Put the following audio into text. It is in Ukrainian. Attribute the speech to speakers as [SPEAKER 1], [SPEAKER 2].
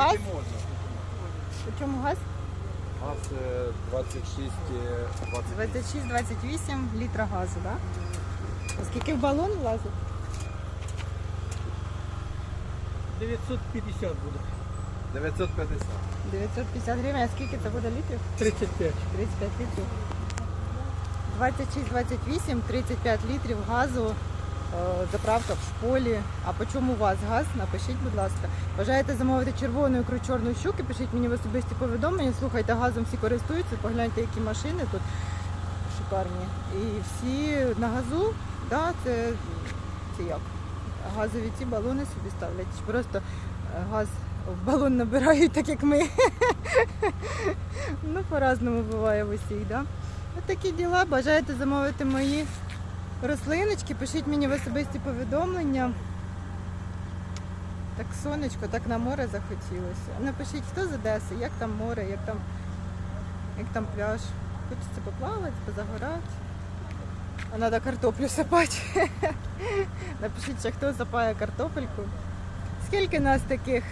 [SPEAKER 1] газ? По чому газ?
[SPEAKER 2] Газ е, 26, е, 28.
[SPEAKER 1] 26-28 літра газу, так? Да? Скільки в балон влазить?
[SPEAKER 3] 950 буде.
[SPEAKER 2] 950.
[SPEAKER 1] 950 гривень, а скільки це буде літрів?
[SPEAKER 3] 35.
[SPEAKER 1] 35 літрів. 26-28, 35 літрів газу, заправка в шполі. А по чому у вас газ? Напишіть, будь ласка. Бажаєте замовити червону ікру чорної щуки, пишіть мені в особисті повідомлення. Слухайте, газом всі користуються, погляньте, які машини тут шикарні. І всі на газу, да, це, це як? Газові ці балони собі ставлять. Просто е, газ в балон набирають, так як ми. Ну, по-разному буває в усіх, да? Ось такі діла. Бажаєте замовити мої рослиночки, пишіть мені в особисті повідомлення. Так сонечко, так на море захотілося. Напишіть, хто з Одеси, як там море, як там, як там пляж. Хочеться поплавати, позагорати. А треба картоплю сапати. Напишіть, хто сапає картопельку. Скільки нас таких